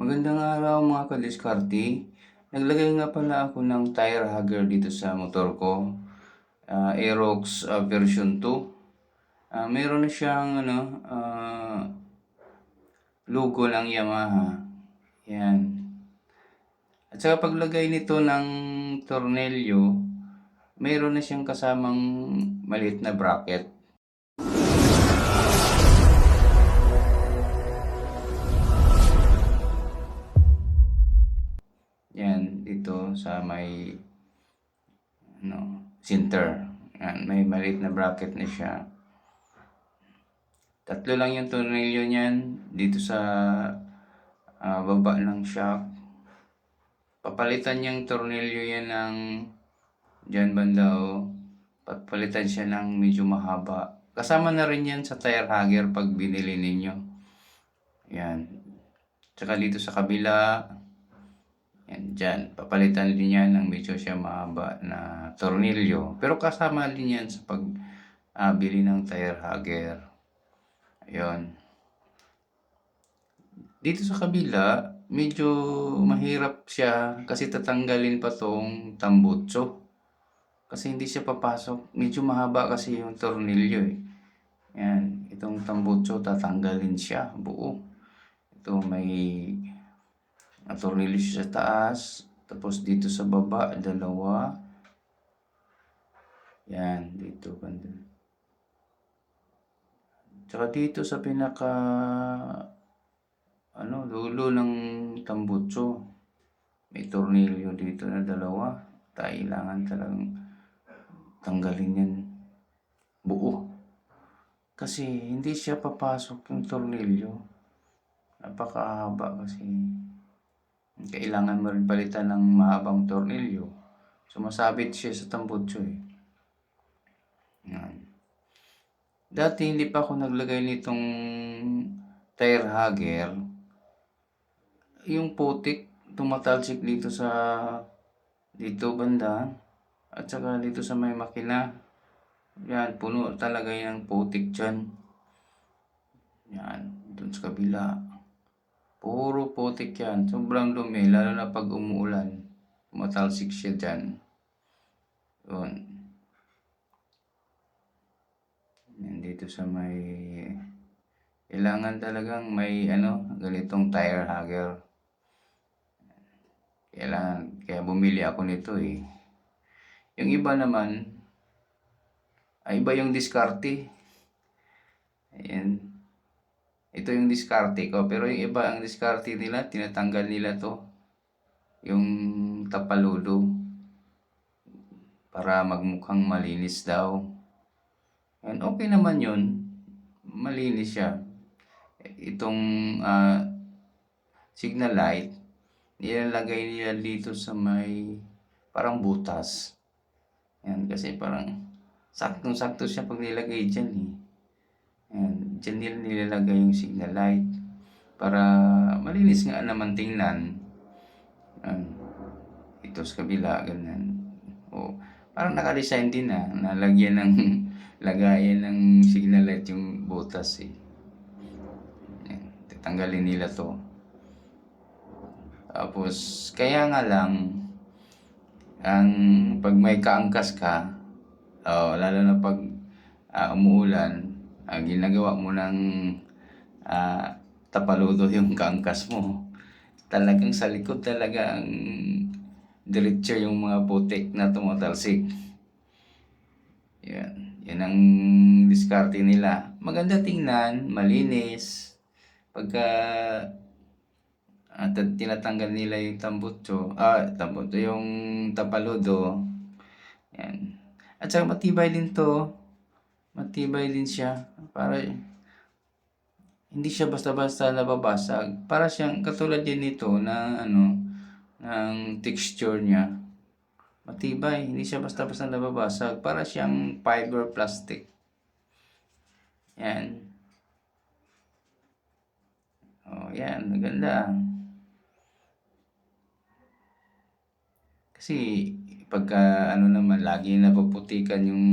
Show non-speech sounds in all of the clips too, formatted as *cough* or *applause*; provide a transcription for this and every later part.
Magandang araw mga kadiskarte. Naglagay nga pala ako ng tire hugger dito sa motor ko. Ah, Aerox ah, version 2. Ah, meron na siyang ano, ah, logo ng Yamaha. Yan. At saka paglagay nito ng tornilyo, meron na siyang kasamang maliit na bracket. Dito sa may ano, center. Yan, may maliit na bracket na siya. Tatlo lang yung tornilyo niyan dito sa ah, baba ng shock. Papalitan niyang tornilyo yan ng dyan banda o papalitan siya ng medyo mahaba. Kasama na rin yan sa tire hugger pag binili ninyo. Yan. Tsaka dito sa kabila, yan dyan. Papalitan din yan ng medyo siya mahaba na tornilyo. Pero kasama din yan sa pag bili ng tire hugger. Ayun. Dito sa kabila, medyo mahirap siya kasi tatanggalin pa tong tambutso. Kasi hindi siya papasok. Medyo mahaba kasi yung tornilyo eh. Yan. Itong tambutso tatanggalin siya buo. Ito may ang tornilyo siya sa taas. Tapos dito sa baba, dalawa. Yan, dito banda. Tsaka dito sa pinaka ano, dulo ng tambutso. May tornilyo dito na dalawa. Kailangan talagang tanggalin yan buo. Kasi hindi siya papasok yung tornilyo. Napakahaba kasi. Kailangan mo rin palitan ng mahabang tornilyo. Sumasabit siya sa tambutso eh. Yan. Dati hindi pa ako naglagay nitong tire hugger. Yung putik tumatalsik dito sa dito banda at saka dito sa may makina. Yan, puno talaga yung putik dyan. Yan, dun sa kabila. Puro putik yan. Sobrang dumi, lalo na pag umuulan. Tumatalsik siya dyan. Yun. Yan dito sa may... Kailangan talagang may ano, ganitong tire hugger. Kailangan, kaya bumili ako nito eh. Yung iba naman, ay iba yung diskarte. Ayan. Ito yung diskarte ko. Pero yung iba, ang diskarte nila, tinatanggal nila to. Yung tapaludo. Para magmukhang malinis daw. And okay naman yun. Malinis siya. Itong ah, signal light, nilalagay nila dito sa may parang butas. Yan, kasi parang saktong-sakto siya pag nilagay dyan eh. Yan, dyan nila nilalagay yung signal light para malinis nga naman tingnan. Yan. Ito sa kabila, ganyan. O, parang nakadesign din na, nalagyan ng *laughs* lagayan ng signal light yung butas eh. Yan, tatanggalin nila to. Tapos, kaya nga lang, ang pag may kaangkas ka, oh, lalo na pag ah, umuulan, ang ginagawa mo ng ah, tapaludo yung kaangkas mo. Talagang sa likod talaga ang diretso yung mga putik na tumatalsik. Yan. Yan ang diskarte nila. Maganda tingnan, malinis. Pagka at tinatanggal nila yung tambutso, ah, tambutso, yung tapaludo. Yan. At saka matibay din to. Matibay din siya. Para hindi siya basta-basta nababasag. Para siyang katulad din nito na ano, ng texture niya. Matibay, hindi siya basta-basta nababasag. Para siyang fiber plastic. Yan. Oh, yan, maganda. Kasi pagka ano naman lagi napuputikan yung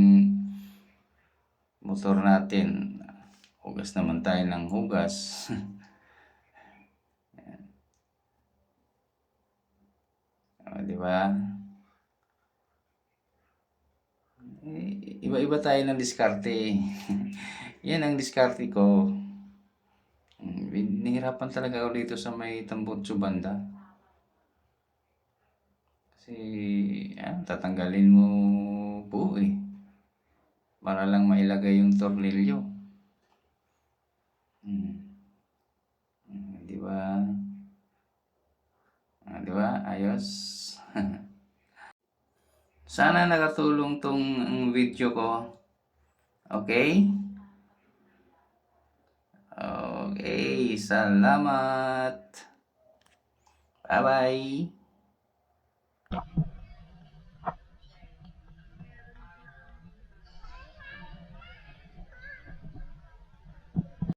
motor natin. Hugas naman tayo ng hugas. *laughs* Yan. Di ba? Eh, Iba-iba tayo ng diskarte. *laughs* Yan ang diskarte ko. Mm, Nahirapan talaga ako dito sa may Tambutso banda. Kasi, ah, tatanggalin mo po eh. Para lang mailagay yung tornilyo. Hmm. Hmm, Di ba? Ah, di ba? Ayos. *laughs* Sana nakatulong tong video ko. Okay? Okay, salamat. Bye-bye.